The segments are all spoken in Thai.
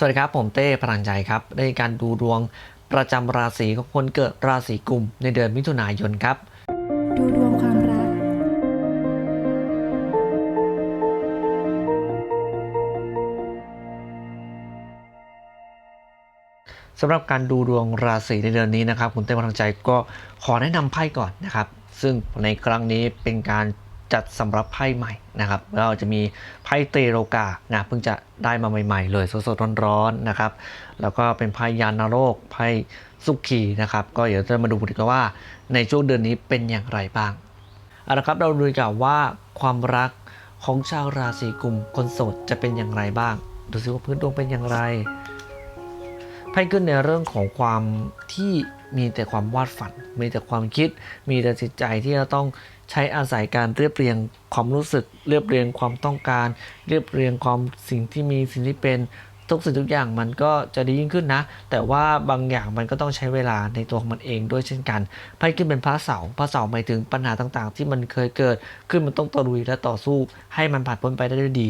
สวัสดีครับผมเต้พลังใจครับในการดูดวงประจำราศีของคนเกิดราศีกุมในเดือนมิถุนายนครับ ดูดวงความรัก สำหรับการดูดวงราศีในเดือนนี้นะครับ คุณเต้พลังใจก็ขอแนะนำไพ่ก่อนนะครับ ซึ่งในครั้งนี้เป็นการ จัดสำหรับไพ่ใหม่นะครับเราจะมีไพ่เตโรกานะเพิ่งจะได้มาใหม่ๆ เลยสดๆร้อนๆนะครับ แล้วก็เป็นไพ่ยานโรคไพ่สุขีนะครับ ก็เดี๋ยวจะมาดูกันว่าในช่วงเดือนนี้เป็นอย่างไรบ้างเอาละครับเราดูกันว่าความรักของชาวราศีกุมคนโสดจะเป็นอย่างไรบ้าง ดูซิว่าพื้นดวงเป็นอย่างไรไพ่ขึ้นในเรื่องของความที่มีแต่ความวาดฝัน มีแต่ความคิด มีแต่จิตใจที่จะต้อง ใช้อาศัยการเรียบเรียงความรู้สึก เรียบเรียงความต้องการ เรียบเรียงความสิ่งที่มีสิ่งที่เป็นทุกสิ่งทุกอย่างมันก็จะดียิ่งขึ้นนะ แต่ว่าบางอย่างมันก็ต้องใช้เวลาในตัวของมันเองด้วยเช่นกันไพ่ขึ้นเป็นพระเสาพระเสาหมายถึงปัญหาต่างๆ ที่มันเคยเกิดขึ้นมันต้องตะลุยและต่อสู้ ให้มันผ่านพ้นไปได้ด้วยดี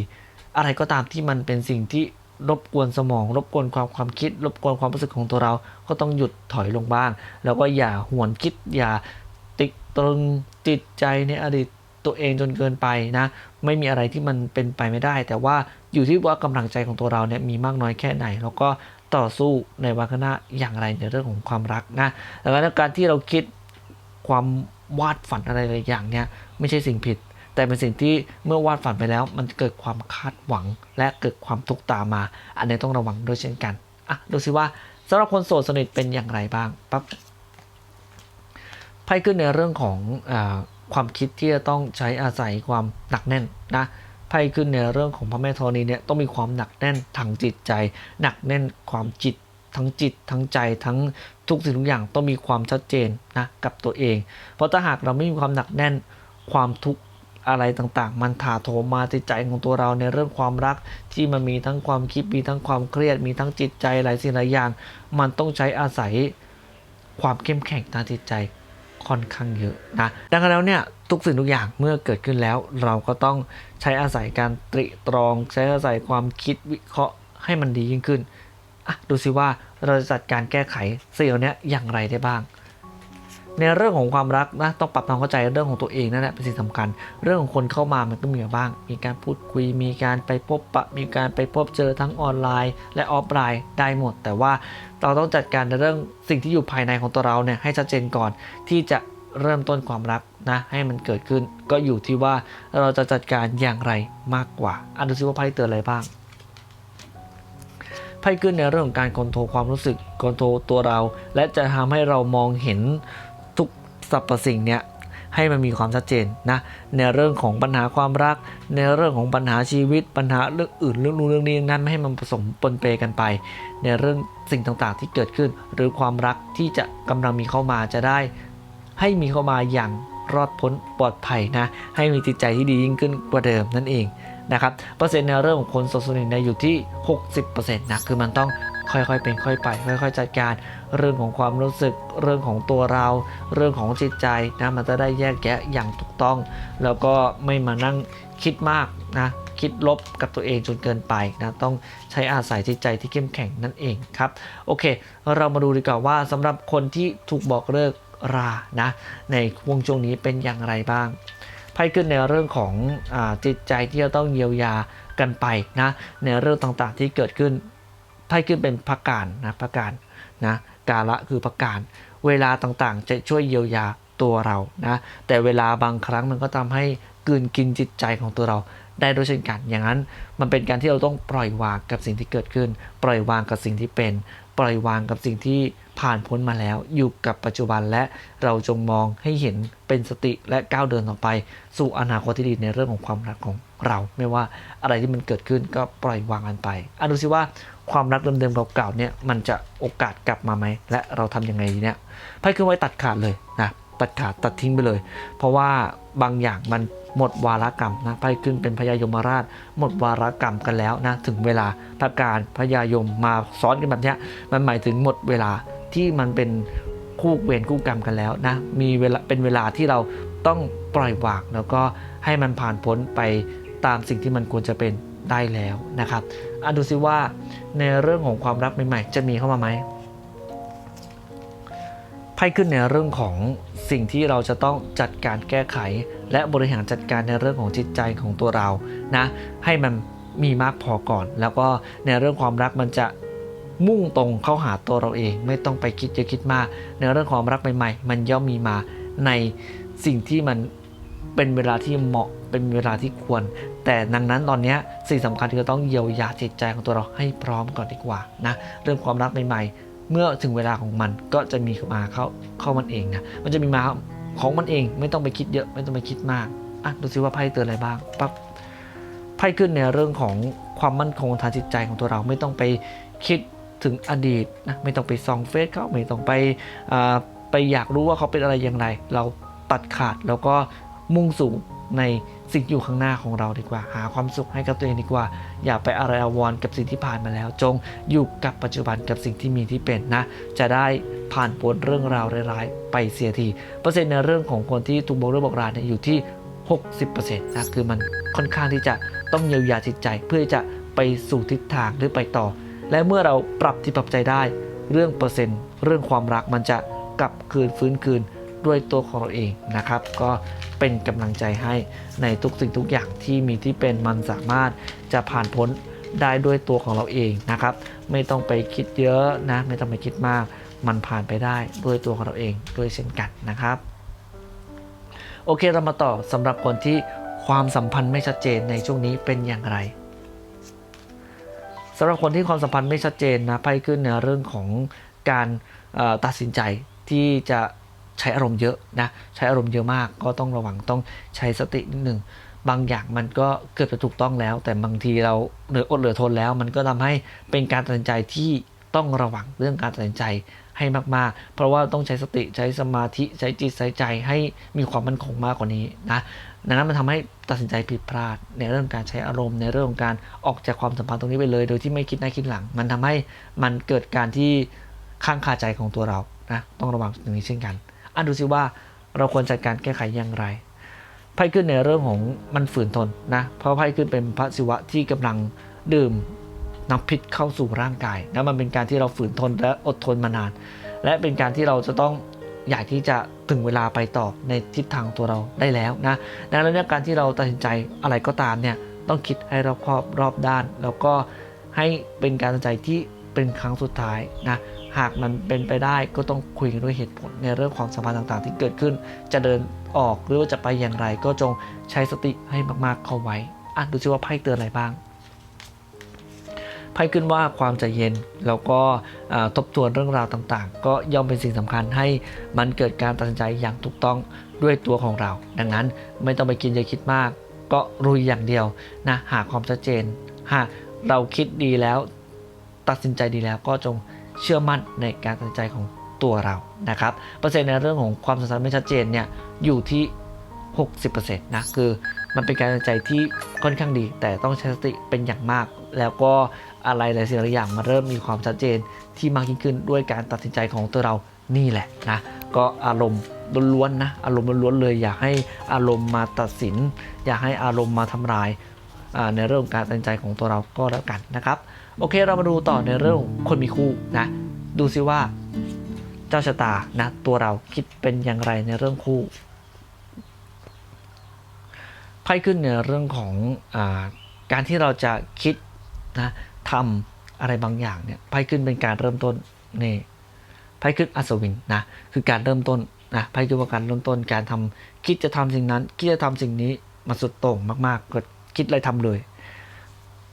อะไรก็ตามที่มันเป็นสิ่งที่รบกวนสมอง รบกวนความความคิด รบกวนความรู้สึกของตัวเรา ก็ต้องหยุดถอยลงบ้าง แล้วก็อย่าหวนคิดอย่า ติดตรึงจิตใจในอดีตตัวเองจนเกินไปนะ ไม่มีอะไรที่มันเป็นไปไม่ได้ แต่ว่าอยู่ที่ว่ากำลังใจของตัวเราเนี่ยมีมากน้อยแค่ไหน แล้วก็ต่อสู้ในวันข้างหน้าอย่างไรในเรื่องของความรักนะแล้วก็การที่เราคิดความวาดฝันอะไรหลายอย่างเนี่ยไม่ใช่สิ่งผิด แต่เป็นสิ่งที่เมื่อวาดฝันไปแล้ว มันเกิดความคาดหวัง และเกิดความทุกข์ตามมา อันนี้ต้องระวังด้วยเช่นกันอะดูสิว่าสำหรับคนโสดสนิทเป็นอย่างไรบ้างปั๊บ ไพ่ขึ้นในเรื่องของอความคิดที่จะต้องใช้อาศัยความหนักแน่นนะไพ่ขึ้นในเรื่องของพระแม่ธรณีเนี่ยต้องมีความหนักแน่นทางจิตใจ หนักแน่นความจิตทั้งจิตทั้งใจทั้งทุกสิ่งทุกอย่างต้องมีความชัดเจนนะกับตัวเอง เพราะถ้าหากเราไม่มีความหนักแน่นความทุกข์อะไรต่างๆ มันถาโถมมาจิตใจของตัวเราในเรื่องความรักที่มันมีทั้งความคิดมีทั้งความเครียด มีทั้งจิตใจหลายสิ่งหลายอย่าง มันต้องใช้อาศัยความเข้มแข็งทางจิตใจ ค่อนข้างเยอะนะดังนั้นแล้วเนี่ยทุกสิ่งทุกอย่างเมื่อเกิดขึ้นแล้ว เราก็ต้องใช้อาศัยการตริตรอง ใช้อาศัยความคิดวิเคราะห์ให้มันดียิ่งขึ้นอะดูซิว่าเราจะจัดการแก้ไขสิ่งเหล่านี้อย่างไรได้บ้าง ในเรื่องของความรักนะต้องปรับความเข้าใจเรื่องของตัวเองนั่นแหละเป็นสิ่งสำคัญ เรื่องของคนเข้ามามันก็มีบ้าง มีการพูดคุยมีการไปพบปะ มีการไปพบเจอทั้งออนไลน์ และออฟไลน์ได้หมด แต่ว่าเราต้องจัดการในเรื่องสิ่งที่อยู่ภายในของตัวเราเนี่ยให้ชัดเจนก่อนที่จะเริ่มต้นความรักนะให้มันเกิดขึ้นก็อยู่ที่ว่าเราจะจัดการอย่างไรมากกว่าอันดูซิว่าไพ่เตือนอะไรบ้างไพ่ขึ้นในเรื่องของการคอนโทรลความรู้สึกคอนโทรลตัวเรา และจะทำให้เรามองเห็น สรรพสิ่งเนี่ยให้มันมีความชัดเจนนะในเรื่องของปัญหาความรัก ในเรื่องของปัญหาชีวิตปัญหาเรื่องอื่นเรื่องนู้นเรื่องนี้นั้นไม่ให้มันผสมปนเปกันไป ในเรื่องสิ่งต่างๆ ที่เกิดขึ้น หรือความรักที่จะกำลังมีเข้ามาจะได้ ให้มีเข้ามาอย่างรอดพ้นปลอดภัยนะให้มีจิตใจที่ดียิ่งขึ้นกว่าเดิมนั่นเองนะครับเปอร์เซ็นต์ในเรื่องของคนโสดสนิทเนี่ยอยู่ที่ 60%นะคือมันต้อง ค่อยๆเป็นค่อยไปค่อย ๆ จัดการ เรื่องของความรู้สึกเรื่องของตัวเรา เรื่องของจิตใจนะมันจะได้แยกแยะอย่างถูกต้อง แล้วก็ไม่มานั่งคิดมากนะคิดลบกับตัวเองจนเกินไปนะต้องใช้อาศัยจิตใจที่เข้มแข็งนั่นเองครับโอเค เรามาดูดีกว่าว่าสำหรับคนที่ถูกบอกเลิกรานะในวงช่วงนี้เป็นอย่างไรบ้างไพ่ขึ้นในเรื่องของอจิตใจที่จะต้องเยียวยากันไปนะในเรื่องต่างๆที่เกิดขึ้น ไพ่ขึ้นเป็นพักการนะพักการนะกาละคือพักการ เวลาต่างๆ จะช่วยเยียวยาตัวเรานะแต่เวลาบางครั้งมันก็ทำให้กลืนกินจิตใจของตัวเราได้ด้วยเช่นกัน อย่างนั้นมันเป็นการที่เราต้องปล่อยวางกับสิ่งที่เกิดขึ้น ปล่อยวางกับสิ่งที่เป็น ปล่อยวางกับสิ่งที่ ผ่านพ้นมาแล้ว อยู่กับปัจจุบันและเราจงมองให้เห็นเป็นสติและก้าวเดินต่อไป สู่อนาคตที่ดีในเรื่องของความรักของเรา ไม่ว่าอะไรที่มันเกิดขึ้นก็ปล่อยวางกันไปอะดูสิว่าความรักเดิมๆเก่าๆเนี่ยมันจะโอกาสกลับมาไหมและเราทำยังไงเนี่ยไพ่ขึ้นไว้ตัดขาดเลยนะตัดขาดตัดทิ้งไปเลย เพราะว่าบางอย่างมันหมดวาระกรรมนะไพ่ขึ้นเป็นพญายมราช หมดวาระกรรมกันแล้วนะถึงเวลาพระการพญายมมาซ้อนกันแบบนี้มันหมายถึงหมดเวลา ที่มันเป็นคู่เวรคู่กรรมกันแล้วนะมีเวลาเป็นเวลาที่เราต้องปล่อยวางแล้วก็ให้มันผ่านพ้นไปตามสิ่งที่มันควรจะเป็นได้แล้วนะครับอะดูซิว่าในเรื่องของความรักใหม่ๆ จะมีเข้ามาไหมไพ่ขึ้นในเรื่องของสิ่งที่เราจะต้องจัดการแก้ไข และบริหารจัดการในเรื่องของจิตใจของตัวเรานะให้มันมีมากพอก่อน แล้วก็ในเรื่องความรักมันจะ มุ่งตรงเข้าหาตัวเราเอง ไม่ต้องไปคิดเยอะคิดมากในเรื่องความรักใหม่ๆ มันย่อมมีมาในสิ่งที่มันเป็นเวลาที่เหมาะเป็นเวลาที่ควร แต่ดังนั้นตอนนี้สิ่งสำคัญคือต้องเยียวยาจิตใจของตัวเราให้พร้อมก่อนดีกว่านะเรื่องความรักใหม่ๆ เมื่อถึงเวลาของมันก็จะมีมาเข้าเข้ามันเองนะมันจะมีมาของมันเองไม่ต้องไปคิดเยอะไม่ต้องไปคิดมากอะดูซิว่าไพ่เตือนอะไรบ้างปั๊บไพ่ขึ้นในเรื่องของความมั่นคงทางจิตใจของตัวเราไม่ต้องไปคิด ถึงอดีตนะไม่ต้องไปส่องเฟซเขาไม่ต้องไปไปอยากรู้ว่าเขาเป็นอะไรอย่างไร เราตัดขาดแล้วก็มุ่งสู่ในสิ่งอยู่ข้างหน้าของเราดีกว่า หาความสุขให้กับตัวเองดีกว่า อย่าไปอะไรอาวรกับสิ่งที่ผ่านมาแล้ว จงอยู่กับปัจจุบันกับสิ่งที่มีที่เป็นนะ จะได้ผ่านพ้นเรื่องราวร้ายๆไปเสียทีเปอร์เซ็นต์ในเรื่องของคนที่ถูกบอกเรื่องบอกราเนี่ยอยู่ที่ 60%นะคือมันค่อนข้างที่จะต้องเยียวยาจิตใจเพื่อจะไปสู่ทิศทางหรือไปต่อ และเมื่อเราปรับที่ปรับใจได้ เรื่องเปอร์เซ็นต์ เรื่องความรักมันจะกลับคืนฟื้นคืนด้วยตัวของเราเองนะครับ ก็เป็นกำลังใจให้ในทุกสิ่งทุกอย่างที่มีที่เป็นมันสามารถจะผ่านพ้นได้ด้วยตัวของเราเองนะครับ ไม่ต้องไปคิดเยอะนะ ไม่ต้องไปคิดมาก มันผ่านไปได้ด้วยตัวของเราเองด้วยเช่นกันนะครับ โอเคเรามาต่อสำหรับคนที่ความสัมพันธ์ไม่ชัดเจนในช่วงนี้เป็นอย่างไร สำหรับคนที่ความสัมพันธ์ไม่ชัดเจนนะไพ่ขึ้นในเรื่องของการตัดสินใจที่จะใช้อารมณ์เยอะนะใช้อารมณ์เยอะมากก็ต้องระวังต้องใช้สตินิดหนึ่งบางอย่างมันก็เกือบจะถูกต้องแล้ว แต่บางทีเราเหลืออดเหลือทนแล้ว มันก็ทำให้เป็นการตัดสินใจที่ต้องระวังเรื่องการตัดสินใจให้มากๆ เพราะว่าต้องใช้สติใช้สมาธิใช้จิตใช้ใจให้มีความมั่นคงมากกว่านี้นะ ดังนั้นมันทำให้ตัดสินใจผิดพลาด ในเรื่องการใช้อารมณ์ในเรื่องของการออกจากความสัมพันธ์ตรงนี้ไปเลย โดยที่ไม่คิดหน้าคิดหลัง มันทำให้มันเกิดการที่ข้างคาใจของตัวเรานะต้องระวังตรงนี้เช่นกันอะดูซิว่าเราควรจัดการแก้ไขอย่างไรไพ่ขึ้นในเรื่องของมันฝืนทนนะเพราะไพ่ขึ้นเป็นพระศิวะที่กำลังดื่มน้ำพิษเข้าสู่ร่างกายนะมันเป็นการที่เราฝืนทนและอดทนมานาน และเป็นการที่เราจะต้อง อยากที่จะถึงเวลาไปต่อในทิศทางตัวเราได้แล้วนะดังนั้นเนี่ยการที่เราตัดสินใจอะไรก็ตามเนี่ยต้องคิดให้รอบคอบรอบด้าน แล้วก็ให้เป็นการตัดสินใจที่เป็นครั้งสุดท้ายนะหากมันเป็นไปได้ก็ต้องคุยกันด้วยเหตุผลในเรื่องความสัมพันธ์ต่างๆ ที่เกิดขึ้น จะเดินออกหรือว่าจะไปอย่างไร ก็จงใช้สติให้มากๆเข้าไว้อะดูซิว่าไพ่เตือนอะไรบ้าง พ่ขึ้นว่าความใจเย็นแล้วก็ทบทวนเรื่องราวต่างๆ ก็ย่อมเป็นสิ่งสำคัญให้มันเกิดการตัดสินใจอย่างถูกต้องด้วยตัวของเรา ดังนั้นไม่ต้องไปกินอย่าคิดมาก ก็รุยอย่างเดียวนะหาความชัดเจนหากเราคิดดีแล้วตัดสินใจดีแล้วก็จงเชื่อมั่นในการตัดสินใจของตัวเรานะครับเปอร์เซ็นต์ในเรื่องของความสัมพันธ์ไม่ชัดเจนเนี่ยอยู่ที่ 60%นะคือมันเป็นการตัดสินใจที่ค่อนข้างดี แต่ต้องใช้สติเป็นอย่างมาก แล้วก็ อะไรหลายสิ่งหลายอย่างมาเริ่มมีความชัดเจนที่มากยิ่งขึ้นด้วยการตัดสินใจของตัวเรานี่แหละนะก็อารมณ์ล้วนๆนะอารมณ์ล้วนๆเลยอยากให้อารมณ์มาตัดสิน อยากให้อารมณ์มาทำลายในเรื่องการตัดสินใจของตัวเราก็แล้วกันนะครับ โอเคเรามาดูต่อในเรื่องคนมีคู่นะดูซิว่าเจ้าชะตานะตัวเราคิดเป็นอย่างไรในเรื่องคู่ไพ่ขึ้นในเรื่องของอการที่เราจะคิดนะ ทำอะไรบางอย่างเนี่ยไพ่ขึ้นเป็นการเริ่มต้นนี่ไพ่ขึ้นอัศวินนะคือการเริ่มต้นนะไพ่ขึ้นว่าการเริ่มต้นการทำคิดจะทำสิ่งนั้น คิดจะทำสิ่งนี้มาสุดโต่งมากๆก็คิดอะไรทำเลย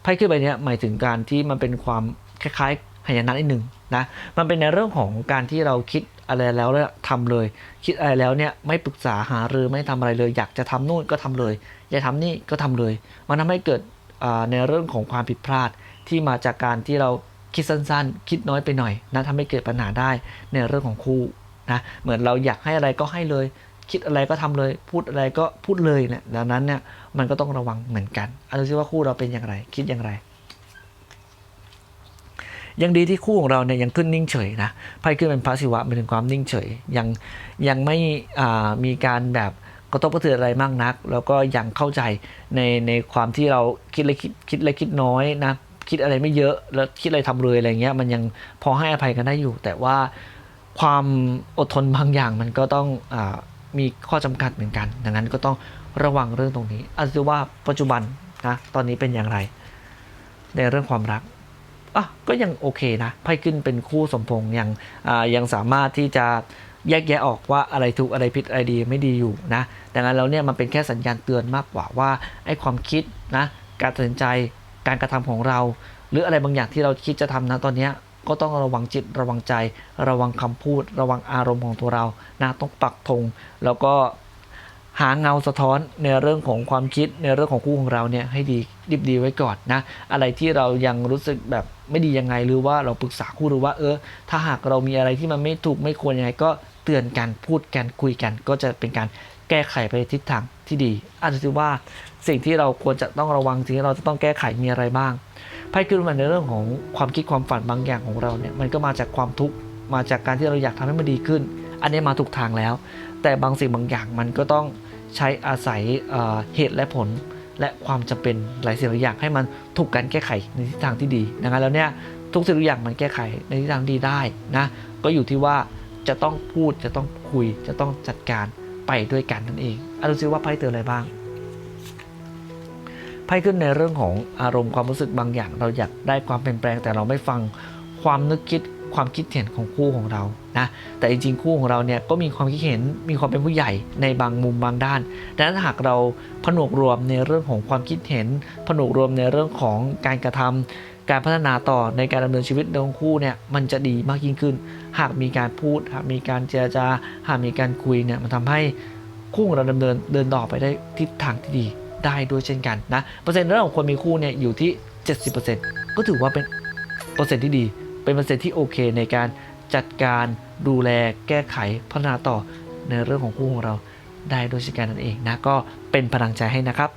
ไพ่ขึ้นใบเนี้ยหมายถึงการที่มันเป็นความคล้ายๆหายนะนิดหนึ่งนะมันเป็นในเรื่องของการที่เราคิดอะไรแล้วแล้วทำเลย คิดอะไรแล้วเนี่ยไม่ปรึกษาหารือไม่ทำอะไรเลย อยากจะทำนู่นก็ทำเลย อยากทำนี่ก็ทำเลย มันทำให้เกิดในเรื่องของความผิดพลาด ที่มาจากการที่เราคิดสั้นๆ คิดน้อยไปหน่อยนะทำให้เกิดปัญหาได้ในเรื่องของคู่นะเหมือนเราอยากให้อะไรก็ให้เลย คิดอะไรก็ทำเลย พูดอะไรก็พูดเลยเนี่ยดังนั้นเนี่ยมันก็ต้องระวังเหมือนกันเอาดูซิว่าคู่เราเป็นอย่างไร คิดอย่างไร ยังดีที่คู่ของเราเนี่ยยังขึ้นนิ่งเฉยนะไพ่ขึ้นเป็นพระศิวะเป็นถึงความนิ่งเฉย ยังยังไม่มีการแบบกระทบกระเทือนอะไรมากนัก แล้วก็ยังเข้าใจในในความที่เราคิดเล็กคิดคิดเล็กคิดน้อยนะ คิดอะไรไม่เยอะแล้วคิดอะไรทำเลยอะไรเงี้ยมันยังพอให้อภัยกันได้อยู่ แต่ว่าความอดทนบางอย่างมันก็ต้องอมีข้อจำกัดเหมือนกัน ดังนั้นก็ต้องระวังเรื่องตรงนี้อาจจะว่าปัจจุบันนะตอนนี้เป็นอย่างไร ในเรื่องความรักอะก็ยังโอเคนะไพ่ขึ้นเป็นคู่สมพงษ์ยังยังสามารถที่จะแยกแยะออกว่าอะไรถูกอะไรผิดอะไรดีไม่ดีอยู่นะดังนั้นแล้วเนี่ยมันเป็นแค่สัญญาณเตือนมากกว่าว่าไอ้ความคิดนะการตัดสินใจ การกระทำของเรา หรืออะไรบางอย่างที่เราคิดจะทำนะตอนนี้ก็ต้องระวังจิตระวังใจ ระวังคำพูด ระวังอารมณ์ของตัวเรานะต้องปักธงแล้วก็หาเงาสะท้อนในเรื่องของความคิดในเรื่องของคู่ของเราเนี่ยให้ดีดิบดีไว้ก่อนนะ อะไรที่เรายังรู้สึกแบบไม่ดียังไงหรือว่าเราปรึกษาคู่หรือว่าเออ ถ้าหากเรามีอะไรที่มันไม่ถูกไม่ควรยังไงก็เตือนกันพูดกันคุยกัน ก็จะเป็นการ แก้ไขไปในทิศทางที่ดี อาจจะถือว่าสิ่งที่เราควรจะต้องระวังสิ่งที่เราจะต้องแก้ไขมีอะไรบ้างไพ่ขึ้นมาในเรื่องของความคิดความฝันบางอย่างของเราเนี่ยมันก็มาจากความทุกข์มาจากการที่เราอยากทำให้มันดีขึ้น อันนี้มาถูกทางแล้ว แต่บางสิ่งบางอย่างมันก็ต้องใช้อาศัยเเหตุและผลและความจำเป็นหลายสิ่งหลายอย่างให้มันถูกการแก้ไขในทิศทางที่ดีดังนั้นแล้วเนี่ยทุกสิ่งทุกอย่างมันแก้ไขในทิศทางดีได้นะก็อยู่ที่ว่าจะต้องพูดจะต้องคุยจะต้องจัดการ ไปด้วยกันนั่นเองอะดูซิว่าไพ่เตือนอะไรบ้างไพ่ขึ้นในเรื่องของอารมณ์ความรู้สึกบางอย่าง เราอยากได้ความเปลี่ยนแปลงแต่เราไม่ฟังความนึกคิดความคิดเห็นของคู่ของเรานะแต่จริงๆคู่ของเราเนี่ยก็มีความคิดเห็นมีความเป็นผู้ใหญ่ในบางมุมบางด้านดังนั้นหากเราผนวกรวมในเรื่องของความคิดเห็นผนวกรวมในเรื่องของการกระทำ การพัฒนาต่อในการดำเนินชีวิตของคู่เนี่ยมันจะดีมากยิ่งขึ้น หากมีการพูดหากมีการเจรจา หากมีการคุยเนี่ยมันทำให้คู่ของเราดำเนินเดินต่อไปได้ทิศทางที่ดีได้ด้วยเช่นกันนะเปอร์เซ็นต์เรื่องของคนมีคู่เนี่ยอยู่ที่ 70%ก็ถือว่าเป็นเปอร์เซ็นต์ที่ดี เป็นเปอร์เซ็นต์ที่โอเคในการจัดการดูแลแก้ไขพัฒนาต่อในเรื่องของคู่ของเราได้ด้วยเช่นกันนั่นเองนะก็เป็นพลังใจให้นะครับ